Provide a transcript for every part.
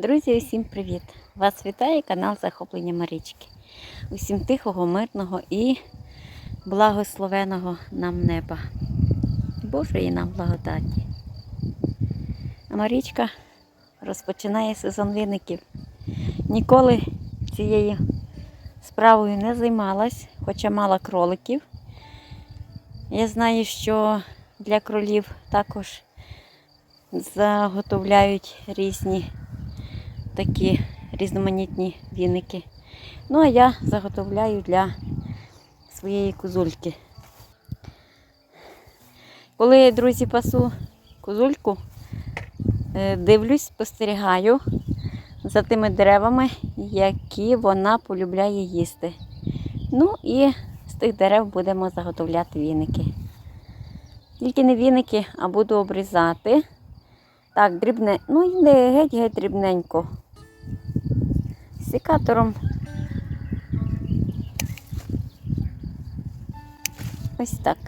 Друзі, усім привіт! Вас вітає канал Захоплення Марічки. Усім тихого, мирного і благословеного нам неба. Божої нам благодаті. А Марічка розпочинає сезон виників. Ніколи цією справою не займалась, хоча мала кроликів. Я знаю, що для кролів також заготовляють різні такі різноманітні віники. Ну, а я заготовляю для своєї козульки. Коли, друзі, пасу козульку, е, дивлюсь, спостерігаю за тими деревами, які вона полюбляє їсти. Ну і з тих дерев будемо заготовляти віники. Тільки не віники, а буду обрізати. Так, дрібне, ну і не геть-геть дрібненько. Секатором. Ось так.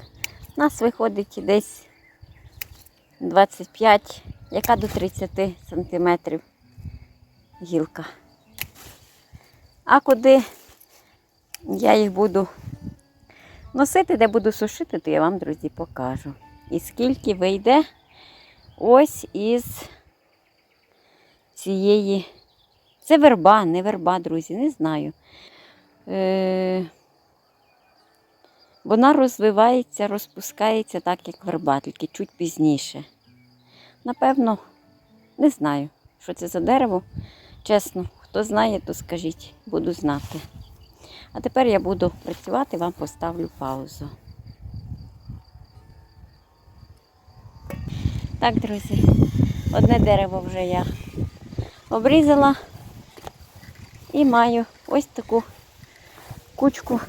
У нас виходить десь 25, яка до 30 сантиметрів гілка. А куди я їх буду носити, де буду сушити, то я вам, друзі, покажу. І скільки вийде ось із цієї. Це верба, не верба, друзі, не знаю. Е... Вона розвивається, розпускається так, як верба, тільки чуть пізніше. Напевно, не знаю, що це за дерево. Чесно, хто знає, то скажіть, буду знати. А тепер я буду працювати, вам поставлю паузу. Так, друзі, одне дерево вже я обрізала і маю ось таку кучку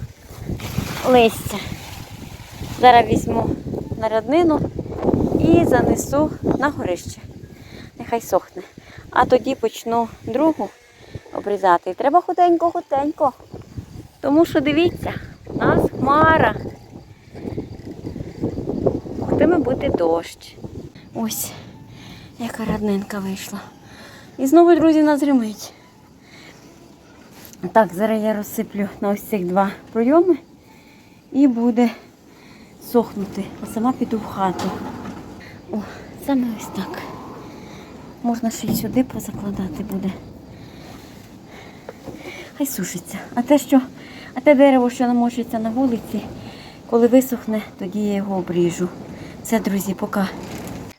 листя. Зараз візьму на ряднину і занесу на горище. Нехай сохне. А тоді почну другу обрізати. І треба худенько-худенько. Тому що дивіться, у нас хмара. Хотиме бути дощ. Ось, яка раднинка вийшла. І знову, друзі, нас гримить. Так, зараз я розсиплю на ось цих два пройоми і буде сохнути. А сама піду в хату. О, саме ось так. Можна ще й сюди позакладати буде. Хай сушиться. А те, що, а те дерево, що намочиться на вулиці, коли висохне, тоді я його обріжу. Все, друзі, пока.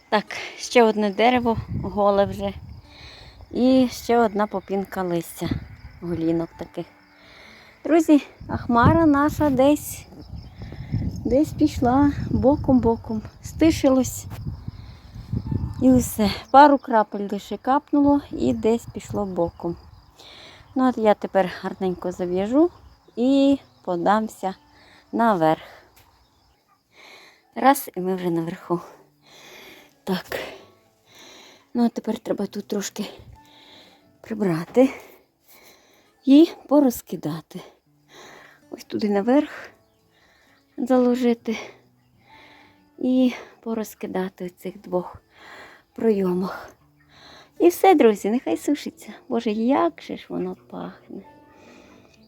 Так, ще одне дерево голе вже. І ще одна попінка листя, голінок таких. Друзі, а хмара наша десь десь пішла боком-боком, стишилось. І все. Пару крапель лише капнуло і десь пішло боком. Ну, от я тепер гарненько зав'яжу і подамся наверх. Раз, і ми вже наверху. Так. Ну, а тепер треба тут трошки прибрати і порозкидати. Ось туди наверх заложити і порозкидати в цих двох пройомах. І все, друзі, нехай сушиться. Боже, як же ж воно пахне.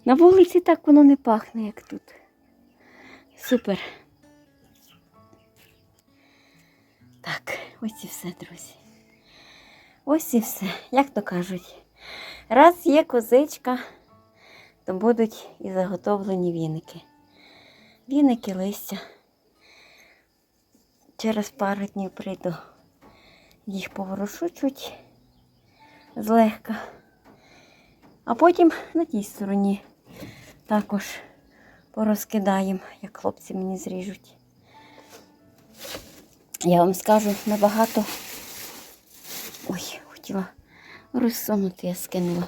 На вулиці так воно не пахне, як тут. Супер. Так, ось і все, друзі. Ось і все, як то кажуть. Раз є козичка, то будуть і заготовлені віники. Віники листя. Через пару днів прийду, їх поворушу чуть злегка. А потім на тій стороні також порозкидаємо, як хлопці мені зріжуть. Я вам скажу набагато. Ой, хотіла розсунути, я скинула.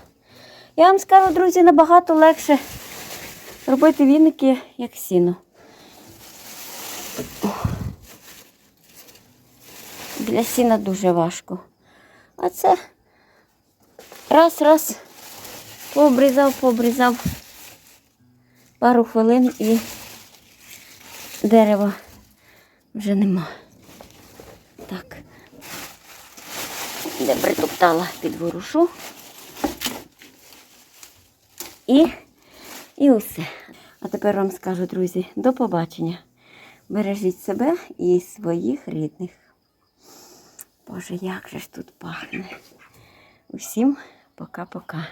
Я вам скажу, друзі, набагато легше робити віники, як сіно. Для сіна дуже важко. А це раз, раз, пообрізав, пообрізав пару хвилин і дерева вже нема. де притоптала під ворушу. І, і усе. А тепер вам скажу, друзі, до побачення. Бережіть себе і своїх рідних. Боже, як же ж тут пахне. Усім пока-пока.